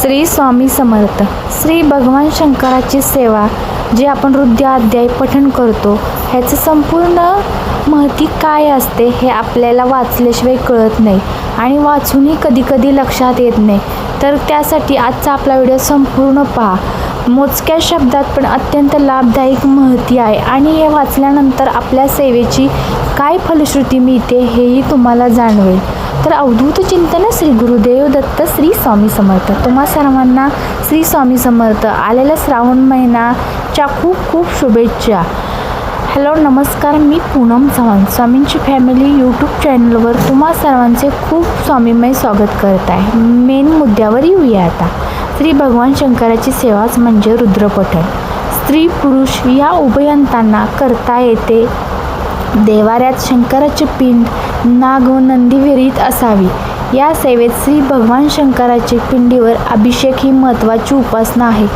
श्री स्वामी समर्थ. श्री भगवान शंकराची सेवा जे आपण हृदय अध्याय पठण करतो ह्याचं संपूर्ण महती काय असते हे आपल्याला वाचल्याशिवाय कळत नाही आणि वाचूनही कधीकधी लक्षात येत नाही. तर त्यासाठी आजचा आपला व्हिडिओ संपूर्ण पहा. मोजक्या शब्दात पण अत्यंत लाभदायक महती आहे आणि हे वाचल्यानंतर आपल्या सेवेची काय फलश्रुती मिळते हेही तुम्हाला जाणवेल. तर अवधूत चिंतन श्री गुरुदेव दत्त श्री स्वामी समर्थ. तुम्हा सर्वांना श्री स्वामी समर्थ. आलेल्या श्रावण महिनाच्या खूप खूप शुभेच्छा. हॅलो नमस्कार. मी पूनम चव्हाण. स्वामींची फॅमिली यूट्यूब चॅनलवर तुम्हा सर्वांचे खूप स्वामीमय स्वागत करत आहे. मेन मुद्द्यावर येऊया आता. श्री भगवान शंकराची सेवाच म्हणजे रुद्रपठण. स्त्री पुरुष या उभयंतांना करता येते देवाऱ्यात शंकराचे पिंड नाग व नंदी विहिरीत असावी. या सेवेत श्री भगवान शंकराचे पिंडीवर अभिषेक ही महत्त्वाची उपासना आहे.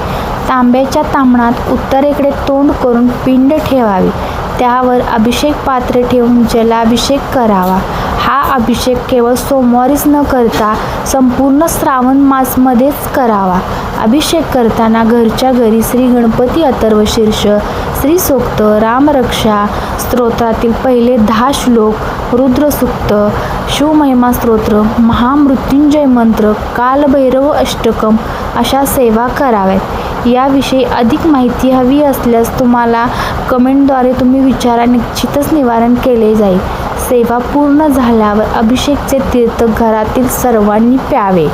तांब्याच्या तांबणात उत्तरेकडे तोंड करून पिंड ठेवावे. त्यावर अभिषेक पात्र ठेवून जलाभिषेक करावा. हा अभिषेक केवळ सोमवारीच न करता संपूर्ण श्रावण मासमध्येच करावा. अभिषेक करताना घरच्या घरी श्री गणपती अथर्वशीर्ष श्री रामरक्षा स्तोत्रातील पहिले दहा श्लोक रुद्रसूक्त शिवमहिमा स्तोत्र महामृत्युंजय मंत्र कालभैरव अष्टकम अशा सेवा कराव्यात. याविषयी अधिक माहिती हवी असल्यास तुम्हाला कमेंटद्वारे तुम्ही विचारा निश्चितच निवारण केले जाईल. सेवा पूर्ण झाल्यावर अभिषेकचे तीर्थ घरातील सर्वांनी प्यावे.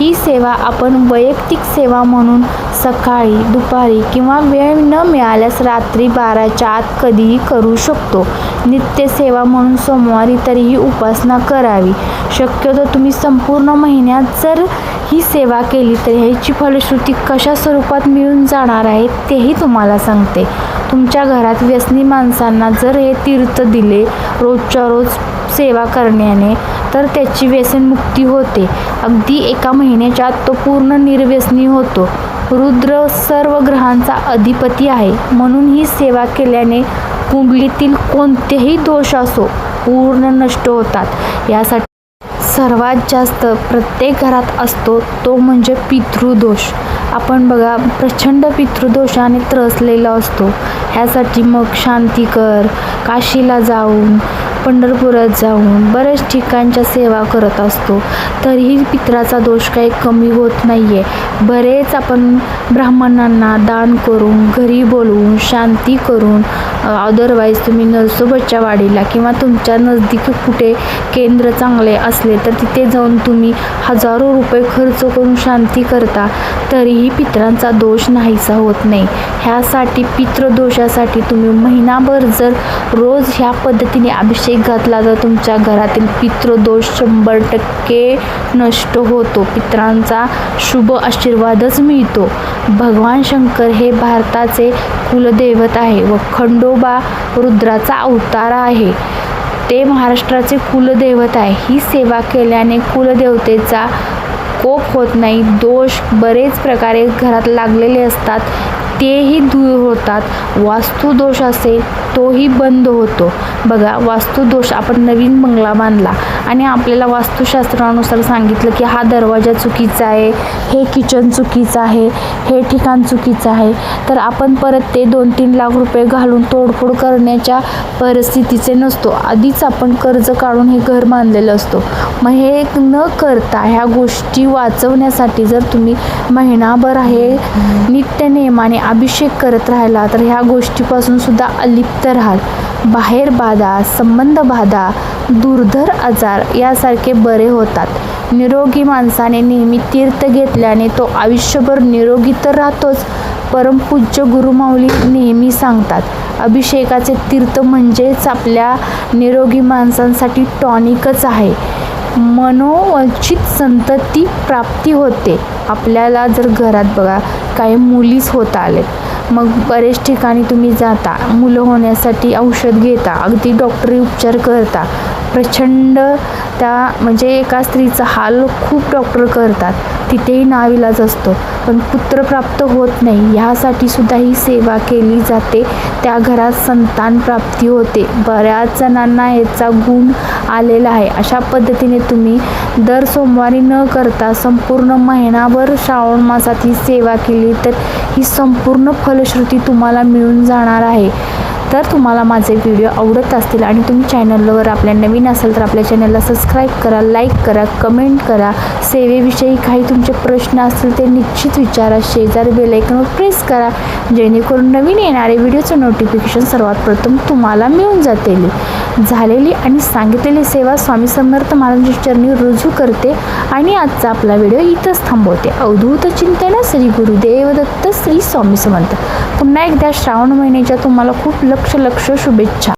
ही सेवा आपण वैयक्तिक सेवा म्हणून सकाळी दुपारी किंवा वेळ न मिळाल्यास रात्री बाराच्या आत कधीही करू शकतो. नित्यसेवा म्हणून सोमवारी तरीही उपासना करावी. शक्यतो तुम्ही संपूर्ण महिन्यात जर ही सेवा केली तर ह्याची फलश्रुती कशा स्वरूपात मिळून जाणार आहे तेही तुम्हाला सांगते. तुमच्या घरात व्यसनी माणसांना जर हे तीर्थ दिले रोजच्या रोज सेवा करण्याने तर त्याची व्यसनमुक्ती होते. अगदी एका महिन्याच्या आत तो पूर्ण निर्व्यसनी होतो. रुद्र सर्व ग्रहांचा अधिपती आहे. म्हणून ही सेवा केल्याने कुंडलीतील कोणतेही दोष असो पूर्ण नष्ट होतात. यासाठी सर्वात जास्त प्रत्येक घरात असतो तो म्हणजे पितृदोष. आपण बघा प्रचंड पितृदोषाने त्रसलेला असतो. ह्यासाठी मग शांती कर काशीला जाऊन पंढरपुरात जाऊन बऱ्याच ठिकाणच्या सेवा करत असतो. तरीही पित्राचा दोष काही कमी होत नाही आहे बरेच आपण ब्राह्मणांना दान करून घरी बोलवून शांती करून अदरवाईज तुम्ही नरसोबतच्या वाडीला किंवा तुमच्या नजदीक कुठे केंद्र चांगले असले तर तिथे जाऊन तुम्ही हजारो रुपये खर्च करून शांती करता. तरीही पित्रांचा दोष नाहीसा होत नाही. ह्यासाठी पितृदोषासाठी तुम्ही महिनाभर जर रोज ह्या पद्धतीने अभिषेक घातला तर तुमच्या घरातील पितृदोष शंभर टक्के नष्ट होतो. पित्रांचा शुभ आशीर्वादच मिळतो. भगवान शंकर हे भारताचे कुलदैवत आहे व खंडोबा रुद्राचा अवतार आहे. ते महाराष्ट्राचे कुलदैवत आहे. ही सेवा केल्याने कुलदेवतेचा कोप होत नाही दोष बरेच प्रकारे घरात लागलेले असतात तेही दूर होतात. वास्तुदोष असेल तोही बंद होतो. बघा वास्तुदोष आपण नवीन बंगला बांधला आणि आपल्याला वास्तुशास्त्रानुसार सांगितलं की हा दरवाजा चुकीचा आहे हे किचन चुकीचं आहे हे ठिकाण चुकीचं आहे. तर आपण परत ते दोन तीन लाख रुपये घालून तोडफोड करण्याच्या परिस्थितीचे नसतो. आधीच आपण कर्ज काढून हे घर बांधलेलं असतो. मग हे न करता ह्या गोष्टी वाचवण्यासाठी जर तुम्ही महिनाभर हे नित्य नेमाने अभिषेक करत राहिला तर ह्या गोष्टीपासून सुद्धा अलिप्त राहाल. बाहेर बाधा संबंध बाधा दुर्धर आजार यासारखे बरे होतात. निरोगी माणसाने नेहमी तीर्थ घेतल्याने तो आयुष्यभर निरोगी तर राहतोच परमपूज्य गुरुमाऊली नेहमी सांगतात. अभिषेकाचे तीर्थ म्हणजेच आपल्या निरोगी माणसांसाठी टॉनिकच आहे. मनोवंचित संतती प्राप्ती होते. आपल्याला जर घरात बघा काही मुलीच होत आलेत. मग बरेच ठिकाणी तुम्ही जाता. मुलं होण्यासाठी औषध घेता. अगदी डॉक्टरी उपचार करता. प्रचंड त्या म्हणजे एका स्त्रीचा हाल खूप डॉक्टर करतात. तिथेही नाविलाज असतो. पण पुत्र प्राप्त होत नाही. ह्यासाठी सुद्धा ही सेवा केली जाते. त्या घरात संतान प्राप्ती होते. बऱ्याच जणांना याचा गुण आलेला आहे. अशा पद्धतीने तुम्ही दर सोमवारी न करता संपूर्ण महिनाभर श्रावण मासात ही सेवा केली तर ही संपूर्ण फलश्रुती तुम्हाला मिळून जाणार आहे. तर तुम्हाला माझे व्हिडिओ आवडत असतील आणि तुम्ही चॅनलवर आपल्या नवीन असाल तर आपल्या चॅनलला सबस्क्राईब करा लाईक करा कमेंट करा. सेवेविषयी काही तुमचे प्रश्न असतील ते निश्चित विचारा. शेजारी बेलायकनवर प्रेस करा. जेणेकरून नवीन येणारे व्हिडिओचं नोटिफिकेशन सर्वात प्रथम तुम्हाला मिळून जातील. झालेली आणि सांगितलेली सेवा स्वामी समर्थ महाराजांच्या चरणी रुजू करते आणि आजचा आपला व्हिडिओ इथंच थांबवते. अवधूत चिंतन श्री गुरुदेव दत्त श्री स्वामी समर्थ. पुन्हा एकदा श्रावण महिन्याच्या तुम्हाला खूप लक्ष लक्ष शुभेच्छा.